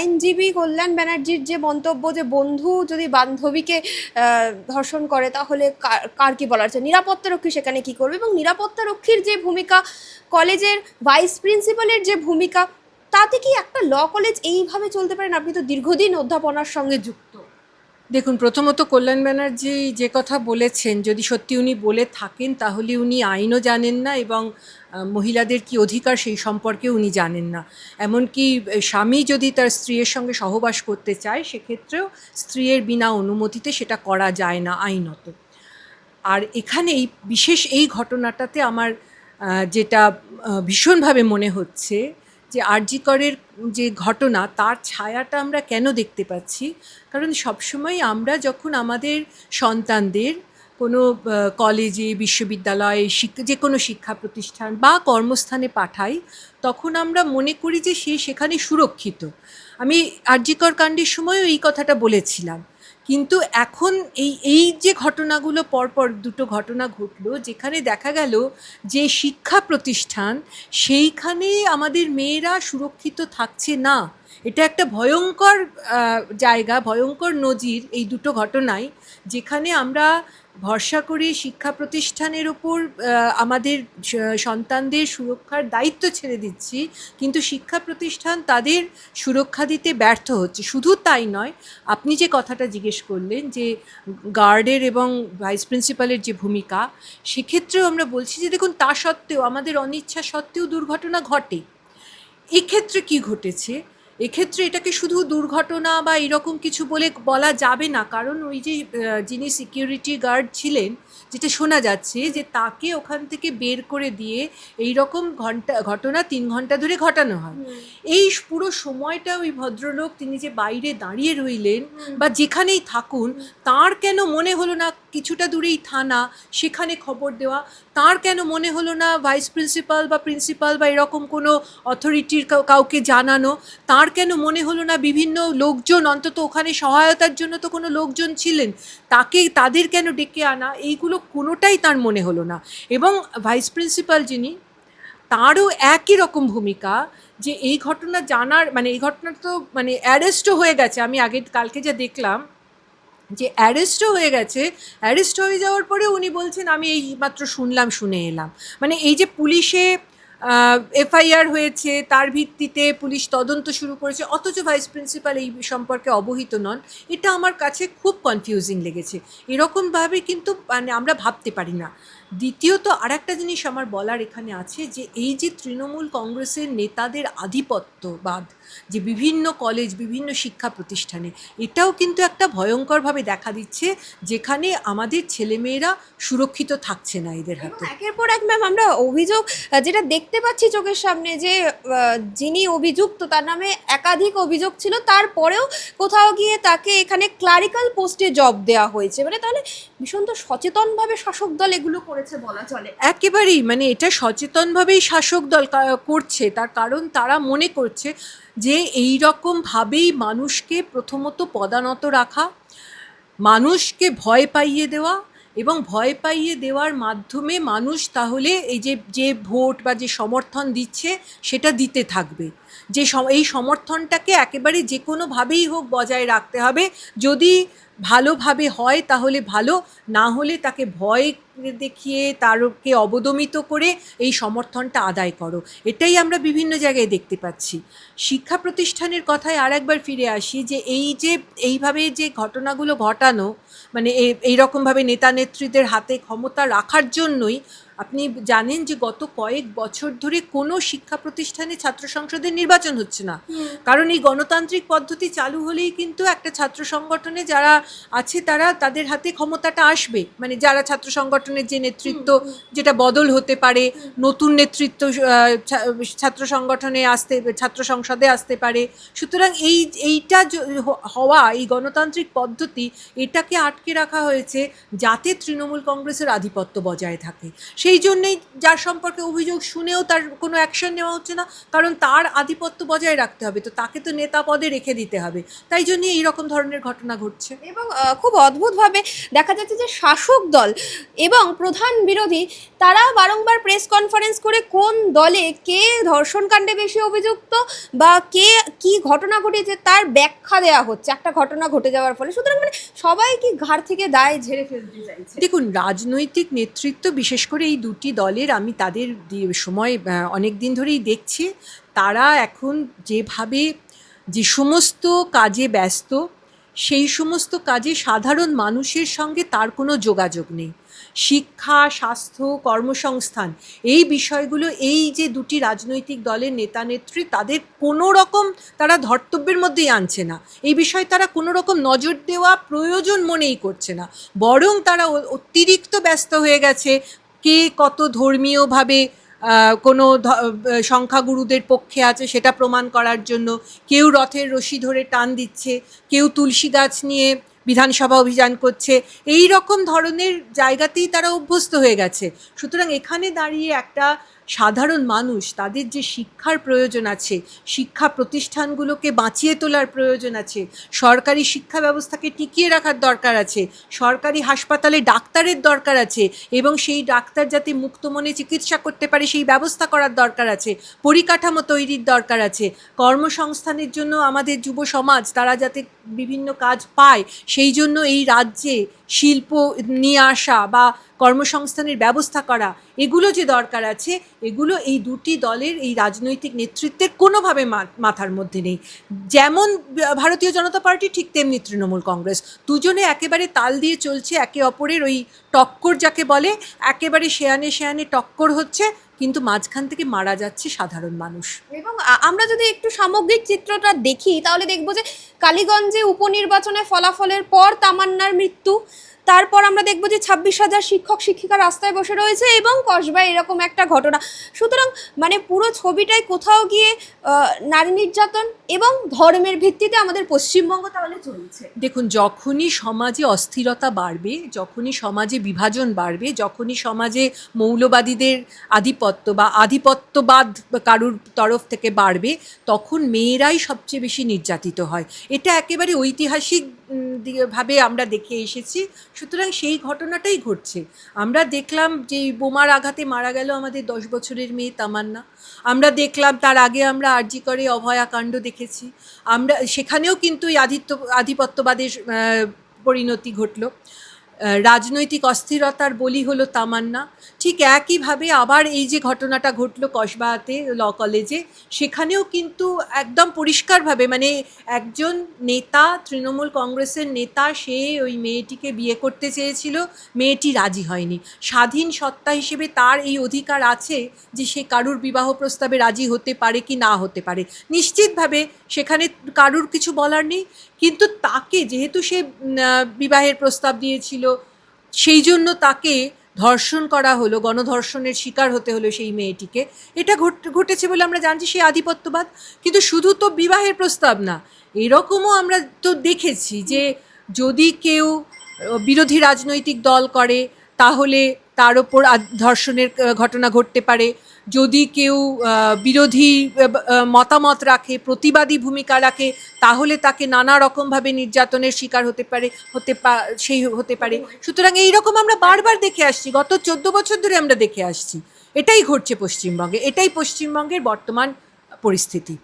আইনজীবী কল্যাণ ব্যানার্জির যে মন্তব্য যে বন্ধু যদি বান্ধবীকে ধর্ষণ করে, তাহলে কার- কি বলার আছে নিরাপত্তারক্ষী সেখানে কি করবে? এবং নিরাপত্তারক্ষীর যে ভূমিকা, কলেজের ভাইস প্রিন্সিপালের যে ভূমিকা, তাতে কি একটা ল কলেজ এইভাবে চলতে পারেন আপনি তো দীর্ঘদিন অধ্যাপনার সঙ্গে যুক্ত। দেখুন, প্রথমত কল্যাণ ব্যানার্জি যে কথা বলেছেন, যদি সত্যি উনি বলে থাকেন, তাহলে উনি আইনও জানেন না এবং মহিলাদের কি অধিকার সেই সম্পর্কে উনি জানেন না। এমনকি স্বামী যদি তার স্ত্রীর সঙ্গে সহবাস করতে চায়, সেক্ষেত্রেও স্ত্রীর বিনা অনুমতিতে সেটা করা যায় না আইনত। আর এখানে এই বিশেষ এই ঘটনাটাতে আমার যেটা ভীষণভাবে মনে হচ্ছে যে আরজিকরের যে ঘটনা, তার ছায়াটা আমরা কেন দেখতে পাচ্ছি? কারণ সবসময় আমরা যখন আমাদের সন্তানদের কোনো কলেজে, বিশ্ববিদ্যালয়ে শিক্ষা যে কোনো শিক্ষা প্রতিষ্ঠান বা কর্মস্থানে পাঠাই, তখন আমরা মনে করি যে সে সেখানে সুরক্ষিত। আমি আরজিকর কাণ্ডের সময়ও এই কথাটা বলেছিলাম। কিন্তু এখন এই এই যে ঘটনাগুলো পরপর দুটো ঘটনা ঘটলো, যেখানে দেখা গেল যে শিক্ষা প্রতিষ্ঠান সেইখানে আমাদের মেয়েরা সুরক্ষিত থাকছে না। এটা একটা ভয়ঙ্কর জায়গা, ভয়ঙ্কর নজির এই দুটো ঘটনায়, যেখানে আমরা ভরসা করে শিক্ষা প্রতিষ্ঠানের ওপর আমাদের সন্তানদের সুরক্ষার দায়িত্ব ছেড়ে দিচ্ছি। কিন্তু শিক্ষা প্রতিষ্ঠান তাদের সুরক্ষা দিতে ব্যর্থ হচ্ছে। শুধু তাই নয়, আপনি যে কথাটা জিজ্ঞেস করলেন যে গার্ডের এবং ভাইস প্রিন্সিপালের যে ভূমিকা, সেক্ষেত্রেও আমরা বলছি যে দেখুন, তা সত্ত্বেও, আমাদের অনিচ্ছা সত্ত্বেও দুর্ঘটনা ঘটে। এক্ষেত্রে কি ঘটেছে? এক্ষেত্রে এটাকে শুধু দুর্ঘটনা বা এরকম কিছু বলে বলা যাবে না। কারণ ওই যে যিনি সিকিউরিটি গার্ড ছিলেন যেটা শোনা যাচ্ছে যে তাকে ওখান থেকে বের করে দিয়ে এই রকম ঘণ্টা ঘটনা তিন ঘণ্টা ধরে ঘটানো হয়। এই পুরো সময়টা ওই ভদ্রলোক তিনি যে বাইরে দাঁড়িয়ে রইলেন বা যেখানেই থাকুন তার কেন মনে হলো না কিছুটা দূরেই থানা সেখানে খবর দেওয়া? তার কেন মনে হলো না ভাইস প্রিন্সিপাল বা প্রিন্সিপাল বা এরকম কোনো অথরিটির কাউকে জানানো? তার কেন মনে হলো না বিভিন্ন লোকজন, অন্তত ওখানে সহায়তার জন্য তো কোনো লোকজন ছিলেন, তাকে, তাদের কেন ডেকে আনা? এইগুলো কোনোটাই তার মনে হলো না। এবং ভাইস প্রিন্সিপাল যিনি, তারও একই রকম ভূমিকা যে এই ঘটনা জানার মানে এই ঘটনা তো মানে অ্যারেস্টও হয়ে গেছে। আমি আগে কালকে যা দেখলাম যে অ্যারেস্টও হয়ে গেছে। অ্যারেস্ট হয়ে যাওয়ার পরে উনি বলছেন, আমি এই মাত্র শুনলাম, শুনে এলাম। মানে এই যে পুলিশে এফআইআর হয়েছে, তার ভিত্তিতে পুলিশ তদন্ত শুরু করেছে, অথচ ভাইস প্রিন্সিপাল এই সম্পর্কে অবহিত নন। এটা আমার কাছে খুব কনফিউজিং লেগেছে। এরকমভাবে কিন্তু মানে আমরা ভাবতে পারি না। দ্বিতীয়ত আর একটা জিনিস আমার বলার এখানে আছে যে এই যে তৃণমূল কংগ্রেসের নেতাদের আধিপত্যবাদ যে বিভিন্ন কলেজ বিভিন্ন শিক্ষা প্রতিষ্ঠানে এটাও কিন্তু একটা ভয়ঙ্করভাবে দেখা দিচ্ছে যেখানে আমাদের ছেলেমেয়েরা সুরক্ষিত থাকছে না এদের হাতে। একের পর এক ম্যাম আমরা অভিযোগ যেটা দেখতে পাচ্ছি চোখের সামনে যে যিনি অভিযুক্ত তার নামে একাধিক অভিযোগ ছিল তারপরেও কোথাও গিয়ে তাকে এখানে ক্লারিক্যাল পোস্টে জব দেওয়া হয়েছে। মানে তাহলে ভীষণ তো সচেতনভাবে শাসক দল এগুলো করেছে বলা চলে। একেবারেই মানে এটা সচেতনভাবেই শাসক দল করছে। তার কারণ তারা মনে করছে যে এই রকমভাবেই মানুষকে প্রথমত পদানত রাখা, মানুষকে ভয় পাইয়ে দেওয়া এবং ভয় পাইয়ে দেওয়ার মাধ্যমে মানুষ তাহলে এই যে যে ভোট বা যে সমর্থন দিচ্ছে সেটা দিতে থাকবে। যে এই সমর্থনটাকে একেবারে যে কোনোভাবেই হোক বজায় রাখতে হবে। যদি ভালোভাবে হয় তাহলে ভালো, না হলে তাকে ভয় দেখিয়ে তারকে অবদমিত করে এই সমর্থনটা আদায় করো। এটাই আমরা বিভিন্ন জায়গায় দেখতে পাচ্ছি। শিক্ষা প্রতিষ্ঠানের কথায় আর একবার ফিরে আসি যে এই যে, এইভাবে যে ঘটনাগুলো ঘটানো মানে এ- এইরকমভাবে নেতা নেত্রীদের হাতে ক্ষমতা রাখার জন্যই আপনি জানেন যে গত কয়েক বছর ধরে কোনো শিক্ষা প্রতিষ্ঠানে ছাত্র সংসদের নির্বাচন হচ্ছে না। কারণ এই গণতান্ত্রিক পদ্ধতি চালু হলেই কিন্তু একটা ছাত্র সংগঠনে যারা আছে তারা তাদের হাতে ক্ষমতাটা আসবে। মানে যারা ছাত্র সংগঠনের যে নেতৃত্ব যেটা বদল হতে পারে নতুন নেতৃত্ব ছাত্র সংগঠনে আসতে ছাত্র সংসদে আসতে পারে। সুতরাং এই এইটা হওয়া এই গণতান্ত্রিক পদ্ধতি এটাকে আটকে রাখা হয়েছে যাতে তৃণমূল কংগ্রেসের আধিপত্য বজায় থাকে। সেই সেই জন্যেই যার সম্পর্কে অভিযোগ শুনেও তার কোনো অ্যাকশন নেওয়া হচ্ছে না কারণ তার আধিপত্য বজায় রাখতে হবে। তো তাকে তো নেতা পদে রেখে দিতে হবে। তাই জন্যই এইরকম ধরনের ঘটনা ঘটছে। এবং খুব অদ্ভুতভাবে দেখা যাচ্ছে যে শাসক দল এবং প্রধান বিরোধী তারা বারংবার প্রেস কনফারেন্স করে কোন দলে কে ধর্ষণকাণ্ডে বেশি অভিযুক্ত বা কে কি ঘটনা ঘটেছে তার ব্যাখ্যা দেওয়া হচ্ছে। একটা ঘটনা ঘটে যাওয়ার ফলে। সুতরাং মানে সবাই কি ঘাড় থেকে দায় ঝেড়ে ফেলতে চাইছে? দেখুন রাজনৈতিক নেতৃত্ব বিশেষ করে এই দুটি দলের আমি তাদের সময় অনেক দিন ধরেই দেখছি। তারা এখন যেভাবে যে সমস্ত কাজে ব্যস্ত, সেই সমস্ত কাজে সাধারণ মানুষের সঙ্গে তার কোনো যোগাযোগ নেই। শিক্ষা, স্বাস্থ্য, কর্মসংস্থান, এই বিষয়গুলো, এই যে দুটি রাজনৈতিক দলের নেতা নেত্রী, তাদের কোনো রকম তারা ধর্তব্যের মধ্যেই আনছে না। এই বিষয়ে তারা কোনো রকম নজর দেওয়া প্রয়োজন মনেই করছে না। বরং তারা অতিরিক্ত ব্যস্ত হয়ে গেছে কে কত ধর্মীয়ভাবে কোনো সংখ্যাগুরুদের পক্ষে আছে সেটা প্রমাণ করার জন্য, কেউ রথের রশি ধরে টান দিচ্ছে, কেউ তুলসী গাছ নিয়ে বিধানসভা অভিযান করছে, এই রকম ধরনের জায়গাতেই তারা অভ্যস্ত হয়ে গেছে। সুতরাং এখানে দাঁড়িয়ে একটা সাধারণ মানুষ, তাদের যে শিক্ষার প্রয়োজন আছে, শিক্ষা প্রতিষ্ঠানগুলোকে বাঁচিয়ে তোলার প্রয়োজন আছে, সরকারি শিক্ষা ব্যবস্থাকে টিকিয়ে রাখার দরকার আছে, সরকারি হাসপাতালে ডাক্তারের দরকার আছে, এবং সেই ডাক্তার যাতে মুক্ত মনে চিকিৎসা করতে পারে, সেই ব্যবস্থা করার দরকার আছে, পরিকাঠামো তৈরির দরকার আছে। কর্মসংস্থানের জন্য আমাদের যুব সমাজ, তারা যাতে বিভিন্ন কাজ পায় সেই জন্য এই রাজ্যে শিল্প নিয়ে আসা বা কর্মসংস্থানের ব্যবস্থা করা, এগুলো যে দরকার আছে, এগুলো এই দুটি দলের এই রাজনৈতিক নেতৃত্বের কোনোভাবে মাথার মধ্যে নেই। যেমন ভারতীয় জনতা পার্টি ঠিক তেমনি তৃণমূল কংগ্রেস। দুজনে একেবারে তাল দিয়ে চলছে, একে অপরের ওই টক্কর যাকে বলে, একেবারে শেয়ানে শেয়ানে টক্কর হচ্ছে কিন্তু মাঝখান থেকে মারা যাচ্ছে সাধারণ মানুষ। এবং আমরা যদি একটু সামগ্রিক চিত্রটা দেখি, তাহলে দেখব যে কালীগঞ্জে উপনির্বাচনে ফলাফলের পর তামান্নার মৃত্যু তারপর আমরা দেখব যে ছাব্বিশ হাজার শিক্ষক, শিক্ষিকা রাস্তায় বসে রয়েছে এবং কসবায় এরকম একটা ঘটনা। সুতরাং মানে পুরো ছবিটাই কোথাও গিয়ে নারী নির্যাতন এবং ধর্মের ভিত্তিতে আমাদের পশ্চিমবঙ্গ তাহলে চলছে। দেখুন, যখনই সমাজে অস্থিরতা বাড়বে, যখনই সমাজে বিভাজন বাড়বে, যখনই সমাজে মৌলবাদীদের আধিপত্য বা আধিপত্যবাদ কারুর তরফ থেকে বাড়বে, তখন মেয়েরাই সবচেয়ে বেশি নির্যাতিত হয়। এটা একেবারে ঐতিহাসিক ভাবে আমরা দেখে এসেছি। সুতরাং সেই ঘটনাটাই ঘটছে। আমরা দেখলাম যে বোমার আঘাতে মারা গেল আমাদের দশ বছরের মেয়ে তামান্না। আমরা দেখলাম তার আগে আমরা আর্জি করে অভয়াকাণ্ড দেখেছি। আমরা, সেখানেও কিন্তু এই আধিত্য, আধিপত্যবাদের পরিণতি ঘটল। রাজনৈতিক অস্থিরতার বলি হলো তামান্না। ঠিক একইভাবে আবার এই যে ঘটনাটা ঘটলো কসবাতে ল কলেজে, সেখানেও কিন্তু একদম পরিষ্কারভাবে মানে একজন নেতা, তৃণমূল কংগ্রেসের নেতা, সে ওই মেয়েটিকে বিয়ে করতে চেয়েছিল, মেয়েটি রাজি হয়নি। স্বাধীন সত্তা হিসেবে তার এই অধিকার আছে যে সে কারুর বিবাহ প্রস্তাবে রাজি হতে পারে কি না হতে পারে। নিশ্চিতভাবে সেখানে কারুর কিছু বলার নেই, কিন্তু তাকে যেহেতু সে বিবাহের প্রস্তাব দিয়েছিল সেই জন্য তাকে ধর্ষণ করা হলো, গণধর্ষণের শিকার হতে হলো সেই মেয়েটিকে। এটা ঘটেছে বলে আমরা জানছি সেই আধিপত্যবাদ, কিন্তু শুধু তো বিবাহের প্রস্তাব না, এরকমও আমরা তো দেখেছি যে যদি কেউ বিরোধী রাজনৈতিক দল করে, তাহলে তার ওপর ধর্ষণের ঘটনা ঘটতে পারে। যদি কেউ বিরোধী মতামত রাখে, প্রতিবাদী ভূমিকা রাখে, তাহলে তাকে নানা রকমভাবে নির্যাতনের শিকার হতে পারে, হতে সেই হতে পারে। সুতরাং এই রকম আমরা বারবার দেখে আসছি, গত চোদ্দ বছর ধরে আমরা দেখে আসছি। এটাই ঘটছে পশ্চিমবঙ্গে, এটাই পশ্চিমবঙ্গের বর্তমান পরিস্থিতি।